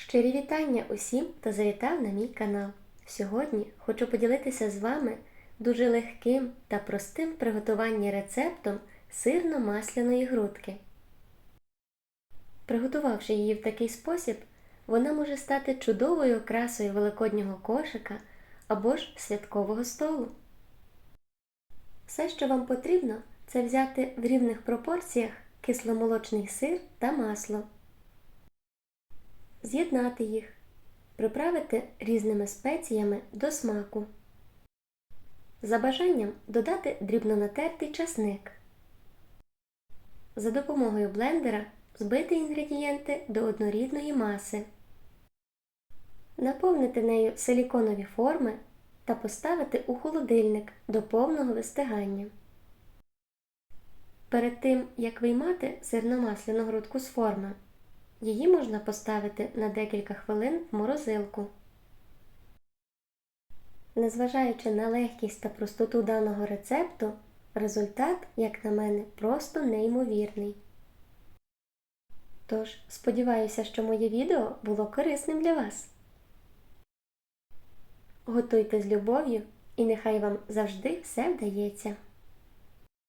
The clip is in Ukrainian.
Щирі вітання усім, хто завітав на мій канал. Сьогодні хочу поділитися з вами дуже легким та простим приготування рецептом сирно-масляної грудки. Приготувавши її в такий спосіб, вона може стати чудовою окрасою великоднього кошика або ж святкового столу. Все, що вам потрібно, це взяти в рівних пропорціях кисломолочний сир та масло з'єднати їх, приправити різними спеціями до смаку. За бажанням додати дрібно натертий часник. За допомогою блендера збити інгредієнти до однорідної маси. Наповнити нею силіконові форми та поставити у холодильник до повного вистигання. Перед тим, як виймати сирно-масляну грудку з форми, Її можна поставити на декілька хвилин в морозилку. Незважаючи на легкість та простоту даного рецепту, результат, як на мене, просто неймовірний. Тож, сподіваюся, що моє відео було корисним для вас. Готуйте з любов'ю і нехай вам завжди все вдається.